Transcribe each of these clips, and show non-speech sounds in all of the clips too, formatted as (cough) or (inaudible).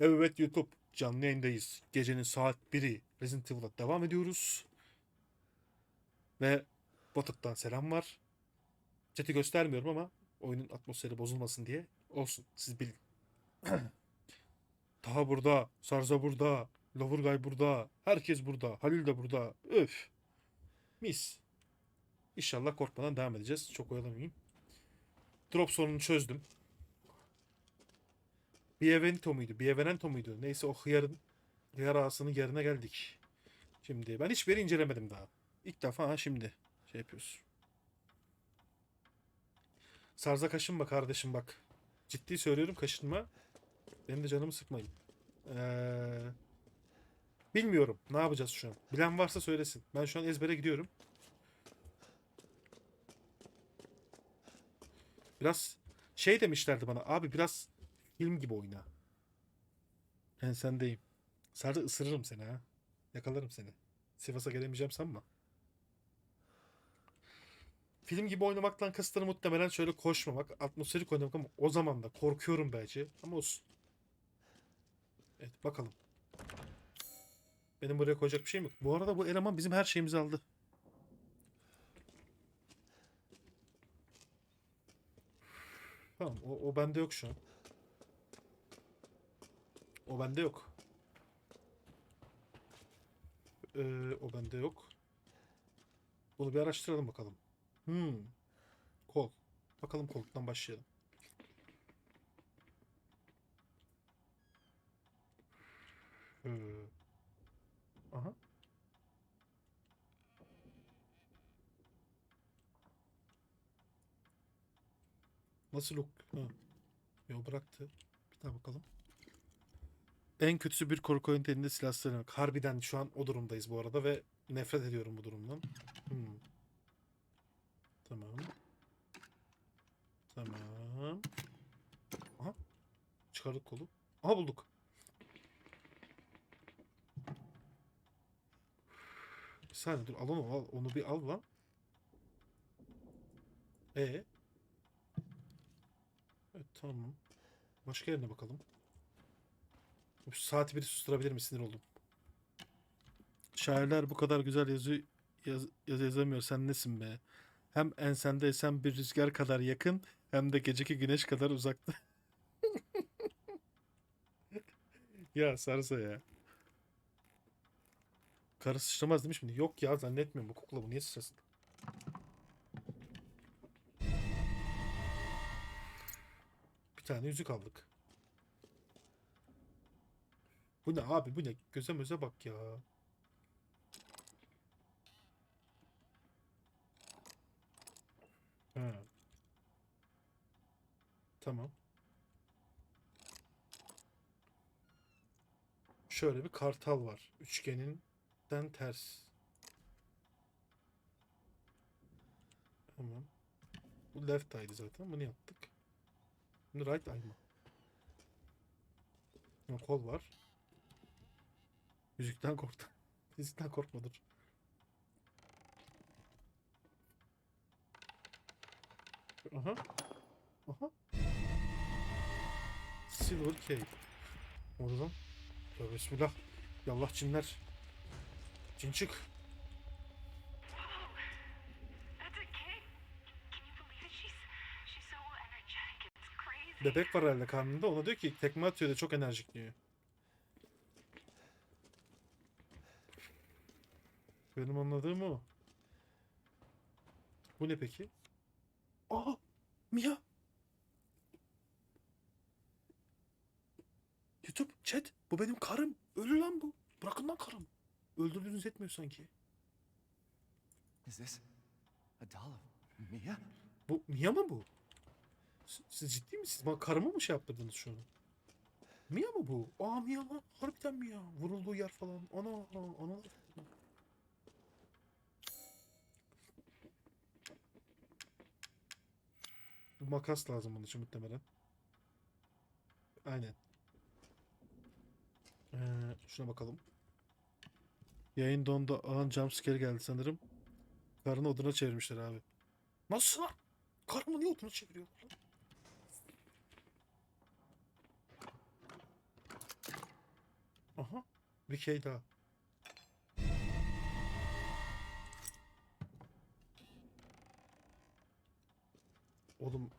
Evet YouTube canlı yayındayız. Gecenin saat 1'i Resident Evil'a devam ediyoruz. Ve Batık'tan selam var. Chat'i göstermiyorum ama oyunun atmosferi bozulmasın diye. Olsun siz bilin. (clears throat) Taha burada, Sarza burada, Loverguy burada, herkes burada, Halil de burada. Öf. Mis. İnşallah korkmadan devam edeceğiz. Çok oyalamayayım. Drop sorununu çözdüm. Bievento muydu? Bievenento muydu? Neyse o hıyarın hıyar ağasının yerine geldik. Şimdi ben hiçbir yeri incelemedim daha. İlk defa ha şimdi şey yapıyoruz. Sarza kaşınma kardeşim bak. Ciddi söylüyorum kaşınma. Benim de canımı sıkmayın. Ee, bilmiyorum. Ne yapacağız şu an? Bilen varsa söylesin. Ben şu an ezbere gidiyorum. Biraz şey demişlerdi bana. Abi biraz film gibi oyna. Ben sendeyim. Sarı ısırırım seni ha. Yakalarım seni. Sivas'a gelemeyeceğim sanma. Film gibi oynamaktan kasıtları muhtemelen şöyle koşmamak, atmosferik oynamak ama o zaman da korkuyorum belki. Ama olsun. Evet bakalım. Benim buraya koyacak bir şeyim yok. Bu arada bu eleman bizim her şeyimizi aldı. Tamam o, o bende yok şu an. O bende yok. Ee, o bende yok. Bunu bir araştıralım bakalım. Hmm. Kol. Bakalım koltuktan başlayalım. Ee, aha. Nasıl ok? Ha. Yo bıraktı. Bir daha bakalım. En kötüsü bir korku oyunu elinde silah. Harbiden şu an o durumdayız bu arada ve nefret ediyorum bu durumdan. Hmm. Tamam. Tamam. Aha. Çıkardık kolu. Aha bulduk. Bir saniye dur al onu al. Onu bir al lan. E. Evet tamam. Başka yerine bakalım. Şu saati bir susturabilir mi? Sinir oldum. Şairler bu kadar güzel yazı yaz, yazı yazamıyor. Sen nesin be? Hem ensendeysen bir rüzgar kadar yakın hem de geceki güneş kadar uzakta. (laughs) ya sarsa ya. Karı sıçramaz demiş mi? Yok ya zannetmiyorum bu kukla bu niye sıçrasın? Bir tane yüzük aldık. Bu ne abi bu ne? Göze möze bak ya. Ha. Tamam. Şöyle bir kartal var. Üçgeninden ters. Tamam. Bu left eye'di zaten. Bunu yaptık. Şimdi right eye mı? Kol var. Müzikten korktum. (laughs) Müzikten korkma dur. Aha. Aha. Silver Cave. Oradan. Tövbe bismillah. Yallah cinler. Cin çık. Bebek var herhalde karnında. Ona diyor ki tekme atıyor da çok enerjik diyor. Benim anladığım o. Bu ne peki? Aa! Mia! YouTube, chat. Bu benim karım. Ölü lan bu. Bırakın lan karım. Öldürdüğünüz yetmiyor sanki. Is this a doll of Mia? Bu Mia mı bu? Siz, siz ciddi misiniz? Bana karımı mı şey yaptırdınız şu an? Mia mı bu? Aa Mia lan. Harbiden Mia. Vurulduğu yer falan. Ana ana ana. Bu makas lazım bunun için muhtemelen. Aynen. Ee, şuna bakalım. Yayın dondu. An jumpscare geldi sanırım. Karını oduna çevirmişler abi. Nasıl lan? Karımı niye oduna çeviriyorlar lan? Aha. Bir key daha. Oğlum.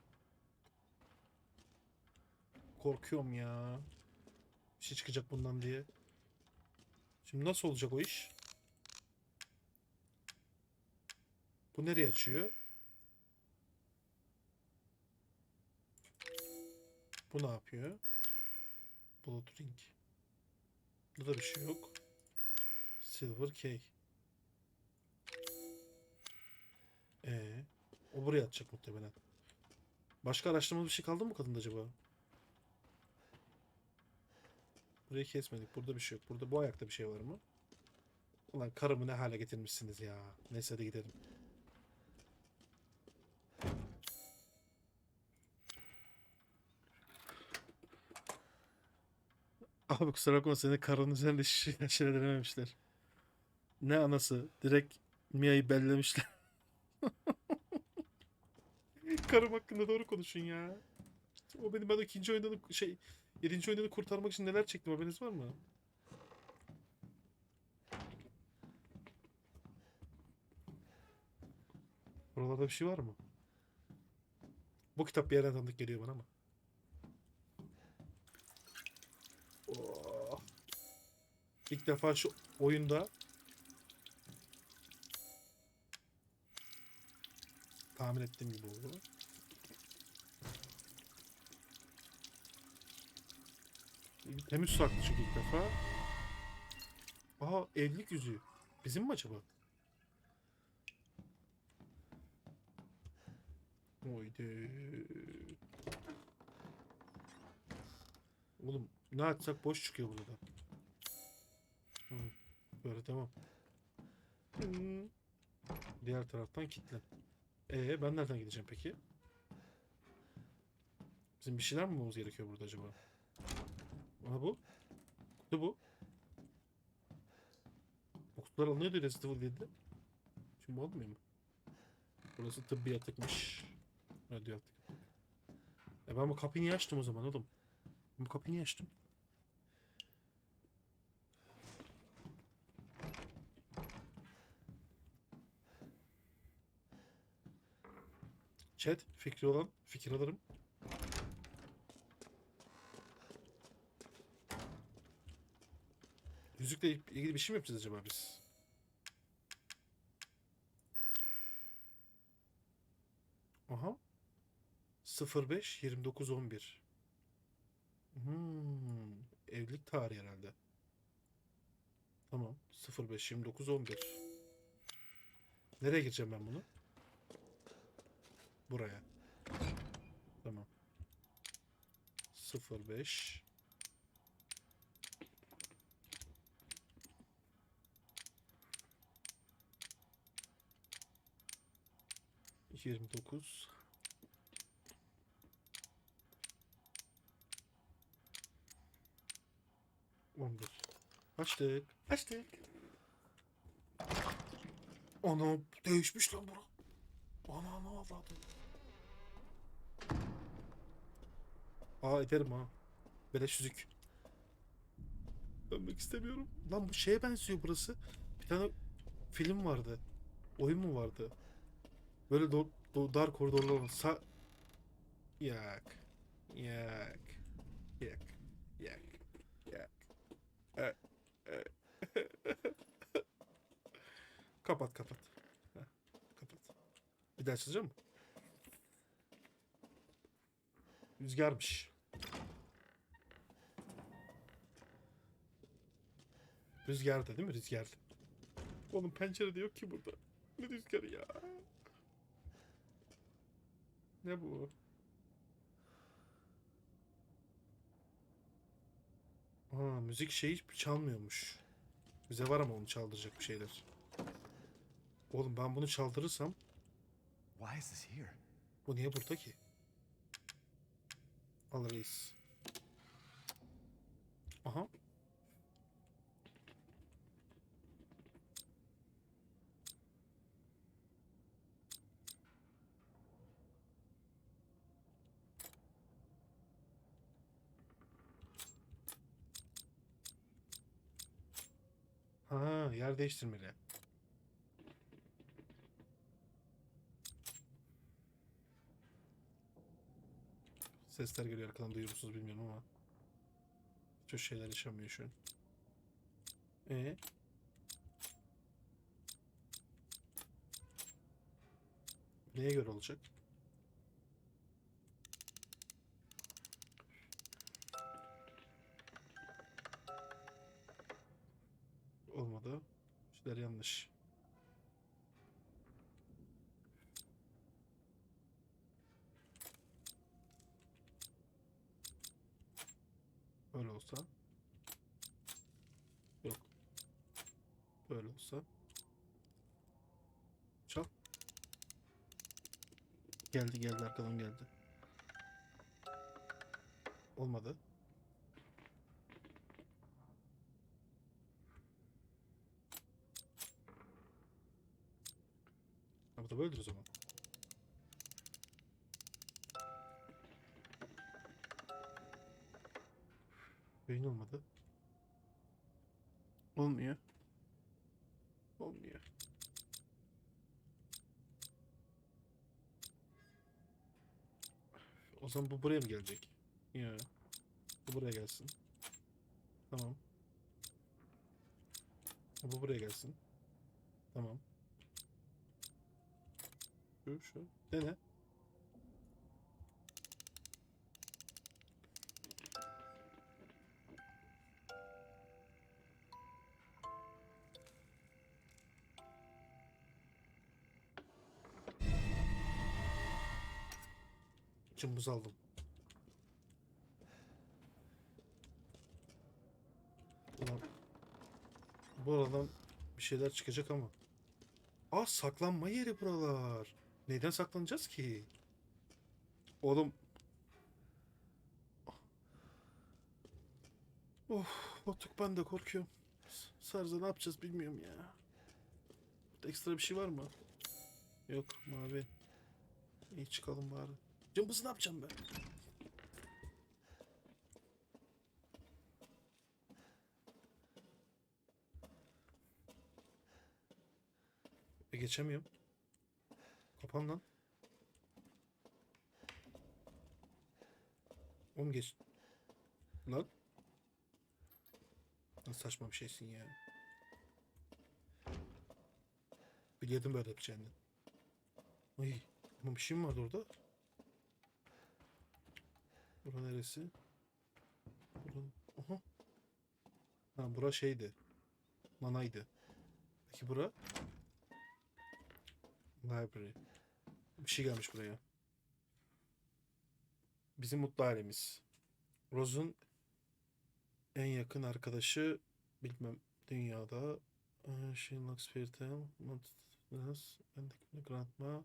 Korkuyorum ya. Bir şey çıkacak bundan diye. Şimdi nasıl olacak o iş? Bu nereye açıyor? Bu ne yapıyor? Blood ring. Burada bir şey yok. Silver key. Ee, o buraya atacak muhtemelen. Başka araştırmalı bir şey kaldı mı kadında acaba? Burayı kesmedik. Burada bir şey yok. Burada bu ayakta bir şey var mı? Ulan karımı ne hale getirmişsiniz ya. Neyse hadi gidelim. (laughs) Abi kusura bakma seni karının üzerinde şişe (laughs) denememişler. Ne anası? Direkt Mia'yı bellemişler. Karım hakkında doğru konuşun ya. O benim ben o ikinci oyundan şey yedinci oyundan kurtarmak için neler çektim haberiniz var mı? Buralarda bir şey var mı? Bu kitap bir yerden tanıdık geliyor bana ama. Oh. İlk defa şu oyunda tahmin ettiğim gibi oldu. Temiz saklı çünkü ilk defa. Aa evlilik yüzüğü. Bizim mi acaba? Oydu. Oğlum ne açsak boş çıkıyor burada. Hı, böyle tamam. Diğer taraftan kilitlen. Ee ben nereden gideceğim peki? Bizim bir şeyler mi bulmamız gerekiyor burada acaba? Aha bu. Kutu bu. Bu kutular alınıyordu Resident Evil 7'de. Şimdi olmuyor mu? Burası tıbbi yatıkmış. Radyo yatık. E ben bu kapıyı niye açtım o zaman oğlum? Ben bu kapıyı niye açtım? Chat fikri olan fikir alırım. Yüzükle ilgili bir şey mi yapacağız acaba biz? Aha. 05 29 11. Hmm, evlilik tarihi herhalde. Tamam. 05 29 11. Nereye gireceğim ben bunu? Buraya. Tamam. 05 29 11 Açtık. Açtık. Ana değişmiş lan bura. Ana ne avradı. Aa ederim ha. Beleş yüzük. Dönmek istemiyorum. Lan bu şeye benziyor burası. Bir tane film vardı. Oyun mu vardı? Böyle do- dar koridorlar. Sa yak. Yak. Yak. Yak. Yak. E, e. (laughs) kapat kapat. Kapat. Bir daha açılacak mı? Rüzgarmış. Rüzgarda değil mi? Rüzgar. Oğlum pencerede yok ki burada. Ne rüzgarı ya? Ne bu? Aa, müzik şey çalmıyormuş. Bize var ama onu çaldıracak bir şeyler. Oğlum ben bunu çaldırırsam Why is this here? bu niye burada ki? Al reis. Aha. Ha yer değiştirmeli. Sesler geliyor arkadan duyuyor musunuz bilmiyorum ama. Çok şeyler yaşanmıyor şu an. Ee? Neye göre olacak? Olmadı. İşler yanlış. Böyle olsa. Yok. Böyle olsa. Çal. Geldi geldi arkadan geldi. Olmadı. Da böyledir o zaman. Beyin olmadı. Olmuyor. Olmuyor. O zaman bu buraya mı gelecek? Ya. Bu buraya gelsin. Tamam. Bu buraya gelsin. Tamam. Şu şu. Dene. Cımbız aldım. Ulan bu aradan bir şeyler çıkacak ama. Aa saklanma yeri buralar. Neyden saklanacağız ki? Oğlum. Of Batuk ben de korkuyorum. Sarza ne yapacağız bilmiyorum ya. Burada ekstra bir şey var mı? Yok mavi. İyi çıkalım bari. Cımbızı ne yapacağım ben? E geçemiyorum. Kapan lan. Oğlum geç. Lan. Lan saçma bir şeysin ya. Biliyordum böyle yapacağını. Ay, ama bir şey mi vardı orada? Bura neresi? Bura... Aha. Ha bura şeydi. Manaydı. Peki bura? Library. Bir şey gelmiş buraya. Bizim mutlu ailemiz. Rose'un en yakın arkadaşı bilmem dünyada. Ee, She looks fairy tale. Mountainous. And the grandma.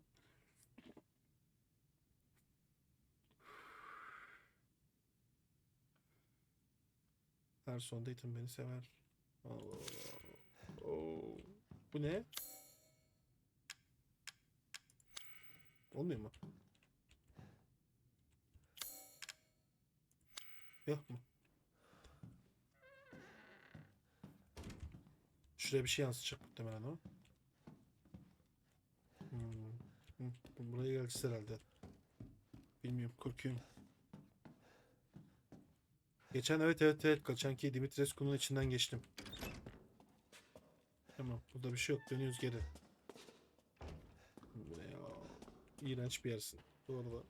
Her son date'im beni sever. Allah Allah. Oo. Bu ne? Olmuyor mu? Yok mu? Şuraya bir şey yansıtacak muhtemelen o. Hmm. Buraya geleceğiz herhalde. Bilmiyorum korkuyorum. Geçen evet evet evet kaçanki Dimitrescu'nun içinden geçtim. Tamam burada bir şey yok dönüyoruz geri. Bu ne ya? İğrenç bir yersin. Bu arada.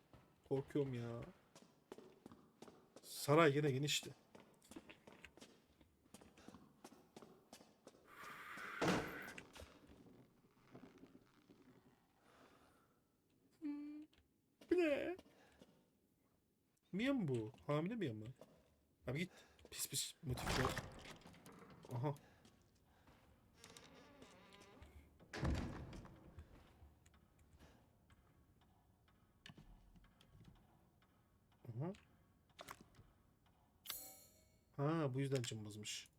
Korkuyorum ya. Saray yine genişti. Ne? Mia mı bu? Hamile Mia mı? Abi git. Pis pis motifler. Aha. Bu yüzden cımbızmış.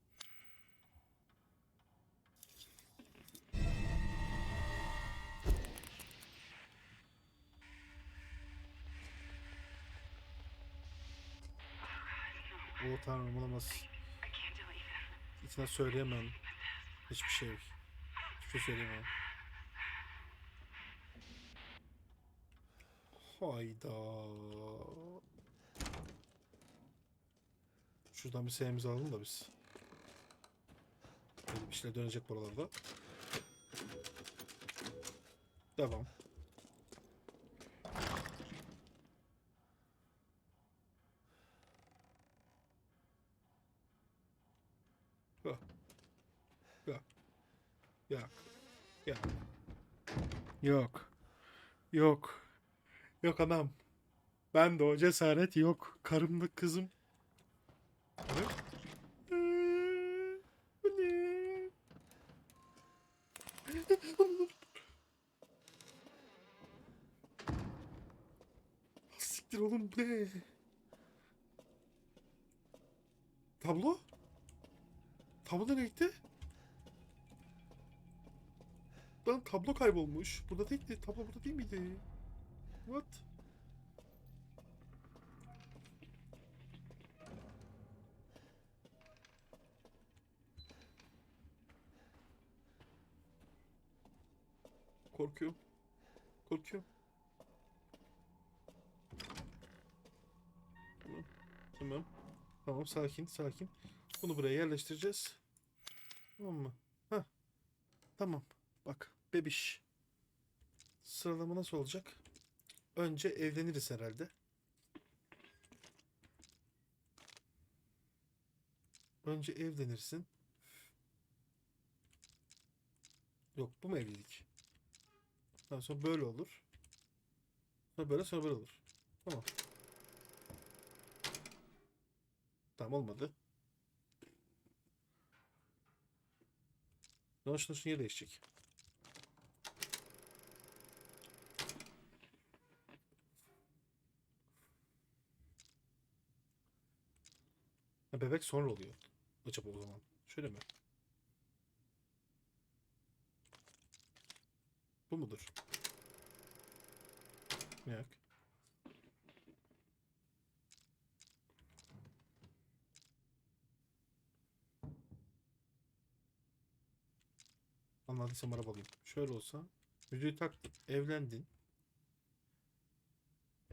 O tanrım olamaz. İçine söyleyemem. Hiçbir şey yok. Hiçbir şey söyleyemem. Hayda. Şuradan bir seyimizi alalım da biz. Böyle dönecek buralarda. Devam. Hah. Yok. Yok. Yok. Yok. Yok. Yok anam. Ben de o cesaret yok. Karımda kızım. Ne? Ee, Bu ne? Siktir oğlum bu ne? Tablo? Tablo nereye gitti? Lan kaybolmuş. Burada değildi. Tablo burada değil miydi? What? Korkuyorum. Korkuyorum. Tamam. Tamam sakin sakin. Bunu buraya yerleştireceğiz. Tamam mı? Heh. Tamam. Bak bebiş. Sıralama nasıl olacak? Önce evleniriz herhalde. Önce evlenirsin. Yok bu mu evlilik? Daha sonra böyle olur. Sonra böyle sonra böyle olur. Tamam. Tamam olmadı. Şunun şunu yer değişecek. Ha, bebek sonra oluyor. Acaba o zaman. Şöyle mi? Bu mudur? Yok. Anladıysam arabalıyım. Şöyle olsa. Yüzüğü taktın. Evlendin.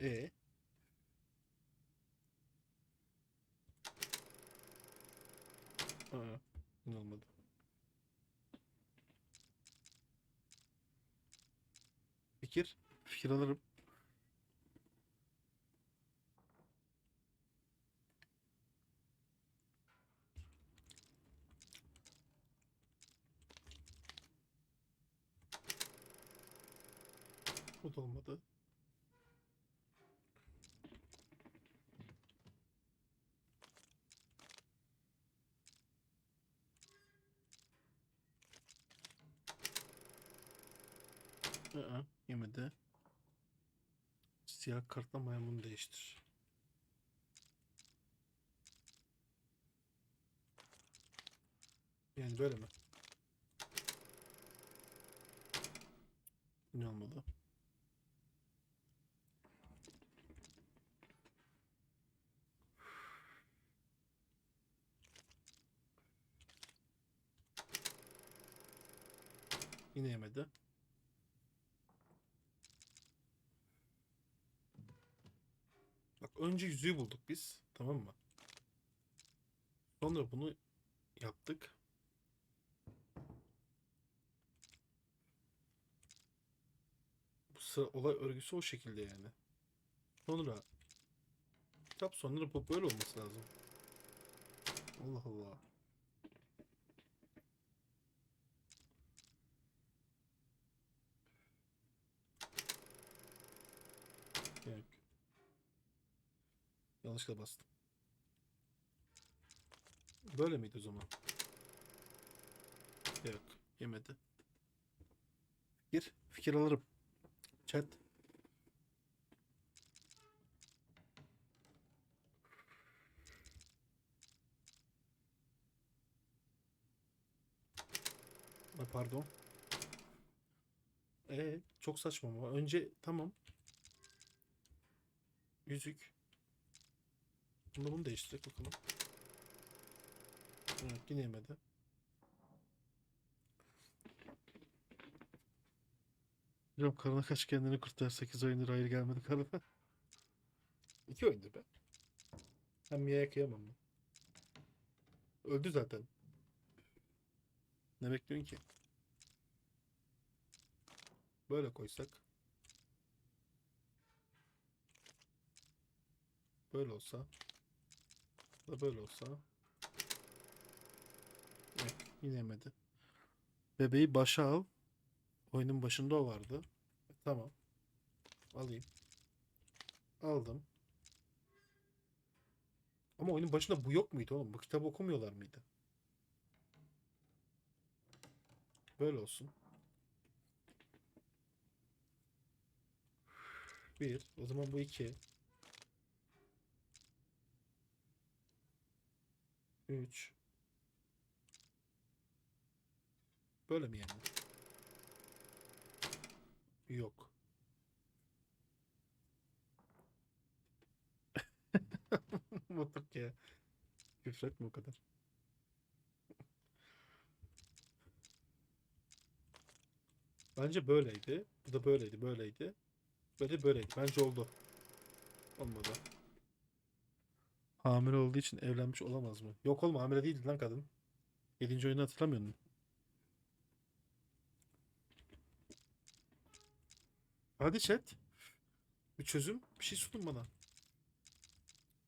E Aa, yine olmadı. Fikir. Fikir alırım. Bu da olmadı. Aa, yemedi. Siyah kartla maymun değiştir. Yani böyle mi? Ne olmadı? Yine yemedi. Önce yüzüğü bulduk biz. Tamam mı? Sonra bunu yaptık. Bu sıra olay örgüsü o şekilde yani. Sonra kitap sonra bu böyle olması lazım. Allah Allah. Yok. Yanlışlıkla bastım. Böyle miydi o zaman? Yok. Yemedi. Fikir. Fikir alırım. Chat. Ay, Pardon. Ee, çok saçma ama. Önce tamam. Yüzük. Şimdi bunu değiştirdik bakalım. Evet yine yemedi. Yok karına kaç kendini kurtar. 8 oyundur hayır gelmedi karına. (laughs) 2 oyundur be. Ben Mia'ya kıyamam ben. Öldü zaten. Ne bekliyorsun ki? Böyle koysak. Böyle olsa. Da böyle olsa. Yok, yine yemedi. Bebeği başa al. Oyunun başında o vardı. Tamam. Alayım. Aldım. Ama oyunun başında bu yok muydu oğlum? Bu kitabı okumuyorlar mıydı? Böyle olsun. Bir. O zaman bu iki. Üç. Böyle mi yani? Yok. (laughs) Batık ya. Küfretme o kadar. Bence böyleydi. Bu da böyleydi, böyleydi. Böyle böyleydi. Bence oldu. Olmadı. Hamile olduğu için evlenmiş olamaz mı? Yok oğlum hamile değildi lan kadın. 7. oyunu hatırlamıyor musun? Hadi chat. Bir çözüm, bir şey sunun bana.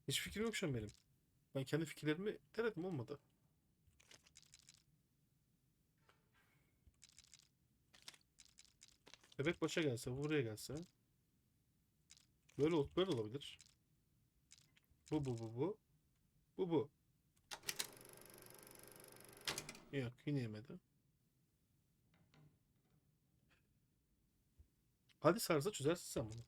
Hiç fikrim yok şu an benim. Ben kendi fikirlerimi denedim olmadı. Bebek başa gelse, bu buraya gelse. Böyle böyle olabilir. Bu bu bu bu. Bu bu. Yok yine yemedi. Hadi sarsa çözersin sen bunu.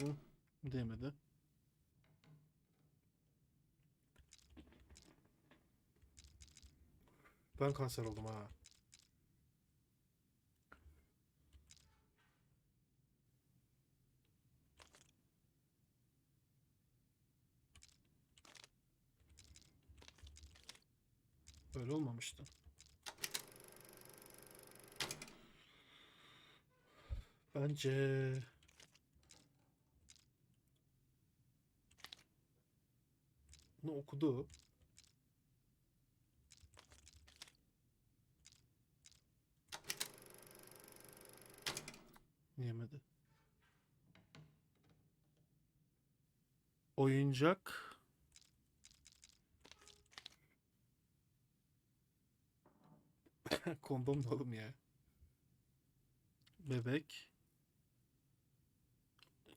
Hı, değmedi. Ben kanser oldum ha. Öyle olmamıştı. Bence bunu okudu. Yemedi. Oyuncak. (laughs) Kondom da oğlum ya. Bebek.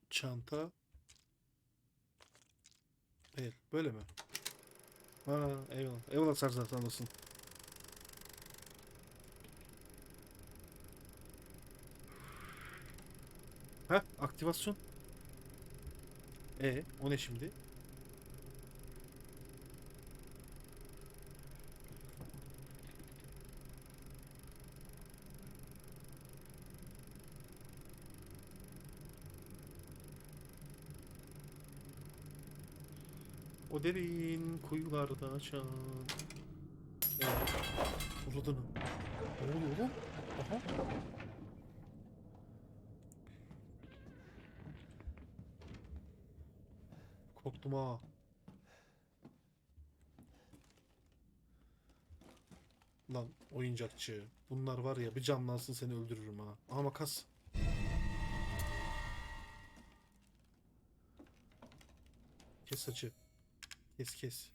Çanta. Değil. Böyle mi? Ha, eyvallah. Eyvallah Serzat anlasın. Ha, aktivasyon. E, o ne şimdi? O derin kuyularda açan. Evet. Uzadın. Ne oluyor oğlum? Aha. Korktum ha. Lan oyuncakçı. Bunlar var ya bir canlansın seni öldürürüm ha. Aha makas. Kes saçı. Kes kes.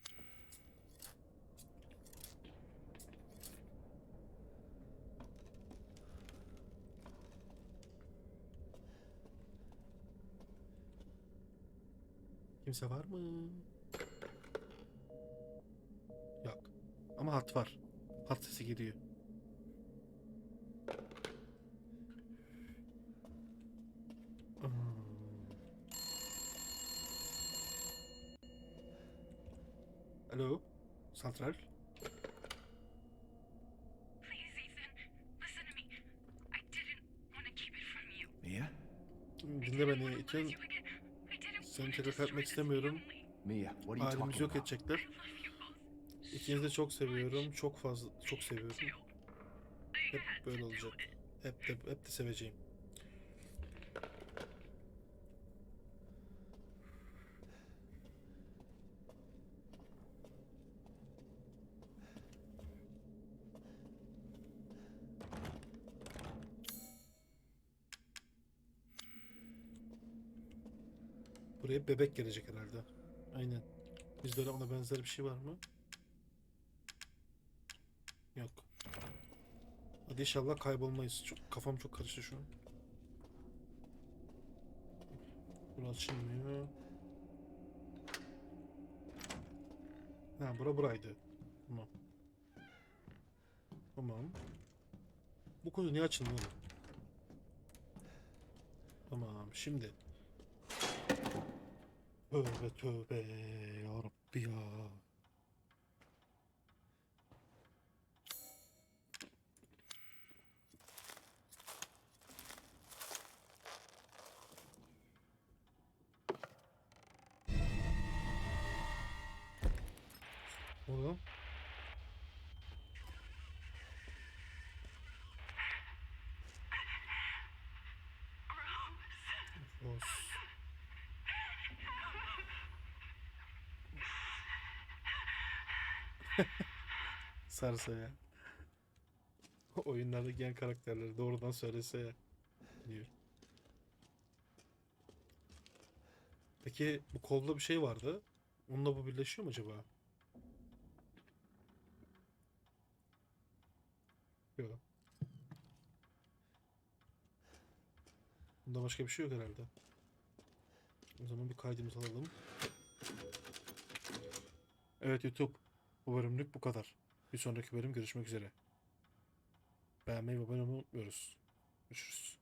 Kimse var mı? Yok. Ama hat var. Hat sesi geliyor. Hmm. Alo, santral. Please, Ethan, listen to me. I didn't want to keep it from you. Mia? Niye beni itiyorsun? Seni telef etmek istemiyorum. Talking yok edecekler. İkinizi de çok seviyorum. Çok fazla çok seviyorum. Hep böyle olacak. Hep de hep de seveceğim. Buraya bebek gelecek herhalde. Aynen. Bizde öyle ona benzer bir şey var mı? Yok. Hadi inşallah kaybolmayız. Çok, kafam çok karıştı şu an. Burası açılmıyor. Ha bura buraydı. Tamam. Tamam. Bu konu niye açılmıyor? Tamam şimdi. Tövbe tövbe ya Rabbi ya. (laughs) Sarsa ya. (laughs) Oyunlardaki gen karakterleri doğrudan söylese ya. Diyor. Peki bu kolda bir şey vardı. Onunla bu birleşiyor mu acaba? Yok. Bunda başka bir şey yok herhalde. O zaman bir kaydımızı alalım. Evet YouTube. Bu bölümlük bu kadar. Bir sonraki bölüm görüşmek üzere. Beğenmeyi ve abone olmayı unutmuyoruz. Görüşürüz.